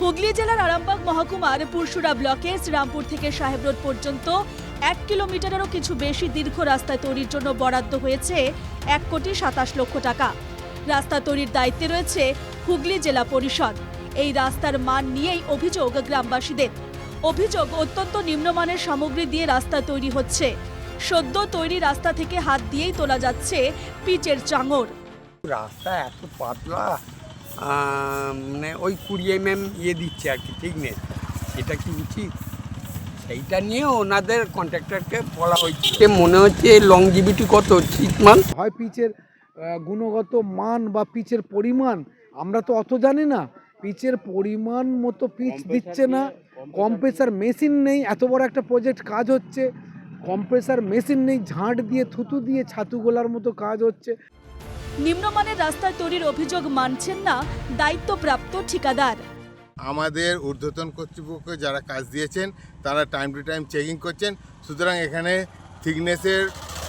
হুগলি জেলার আরামবাগ মহকুমার পুরসুরা ব্লকের শ্রীরামপুর থেকে সাহেব রোড পর্যন্ত এক কিলোমিটারেরও কিছু বেশি দীর্ঘ রাস্তা তৈরির জন্য বরাদ্দ হয়েছে এক কোটি সাতাশ লক্ষ টাকা। রাস্তা তৈরির দায়িত্বে রয়েছে হুগলি জেলা পরিষদ। এই রাস্তার মান নিয়েই অভিযোগ গ্রামবাসীদের। অভিযোগ অত্যন্ত নিম্নমানের সামগ্রী দিয়ে রাস্তা তৈরি হচ্ছে। সদ্য তৈরি রাস্তা থেকে হাত দিয়েই তোলা যাচ্ছে পিচের চাঙড়। রাস্তা এত পাতলা মানে ওই কুড়ি এম এম ইয়ে দিচ্ছে আর কি ঠিক নেই? এটা কি উচিত? সেইটা নিয়ে ওনাদের কন্ট্রাক্টরকে বলা হয়েছে। মনে হচ্ছে লংজিভিটি কত ঠিক মান? হয় পিচের গুণগত মান বা পিচের পরিমাণ আমরা তো অত জানি না। পিচের পরিমাণ মতো পিচ দিচ্ছে না। কম্প্রেসার মেশিন নেই এত বড় একটা প্রজেক্ট কাজ হচ্ছে। কম্প্রেসার মেশিন নেই ঝাঁট দিয়ে থুতু দিয়ে ছাতু গোলার মতো কাজ হচ্ছে। নিম্নমানের রাস্তা তৈরির অভিযোগ মানছেন না দায়িত্বপ্রাপ্ত ঠিকাদার। আমাদের ঊর্ধ্বতন কর্তৃপক্ষ যারা কাজ দিয়েছেন তারা টাইম টু টাইম চেকিং করছেন। সুতরাং এখানে থিকনেসের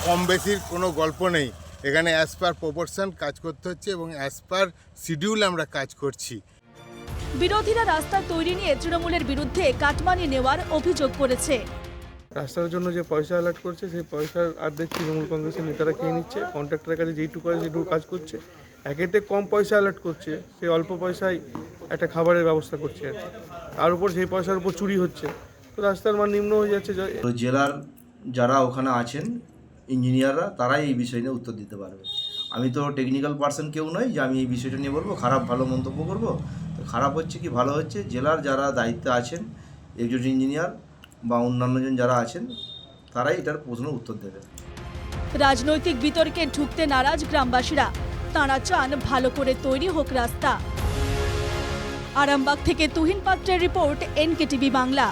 কম বেশির কোনো গল্প নেই। এখানে অ্যাজ পার প্রপোর্শন কাজ করতে হচ্ছে এবং অ্যাজ পার শিডিউল আমরা কাজ করছি। বিরোধীরা রাস্তা তৈরি নিয়ে তৃণমূলের বিরুদ্ধে কাটমানি নেওয়ার অভিযোগ করেছে। রাস্তার জন্য যে পয়সা অ্যালার্ট করছে, সেই পয়সার অর্ধেক তৃণমূল কংগ্রেসের নেতারা খেয়ে নিচ্ছে। কন্ট্রাক্টরের কাছে যেইটুকু আছে সেইটুকু কাজ করছে। একেতে কম পয়সা অ্যালার্ট করছে, সেই অল্প পয়সায় একটা খাবারের ব্যবস্থা করছে আর। তার উপর সেই পয়সার উপর চুরি হচ্ছে। তো রাস্তার মান নিম্ন হয়ে যাচ্ছে। জেলার যারা ওখানে আছেন ইঞ্জিনিয়াররা তারাই এই বিষয় নিয়ে উত্তর দিতে পারবে। আমি তো টেকনিক্যাল পার্সন কেউ নই যে আমি এই বিষয়টা নিয়ে বলব, খারাপ ভালো মন্তব্য করব। তো খারাপ হচ্ছে কি, ভালো হচ্ছে, জেলার যারা দায়িত্বে আছেন, একজন ইঞ্জিনিয়ার বা অন্যান্যজন যারা আছেন, তারাই এটার প্রশ্নের উত্তর দেবে। রাজনৈতিক বিতর্কে ঢুকতে নারাজ গ্রামবাসীরা। তাঁরা চান ভালো করে তৈরি হোক রাস্তা। আরামবাগ থেকে তুহিন পাত্রের রিপোর্ট, এনকেটিভি বাংলা।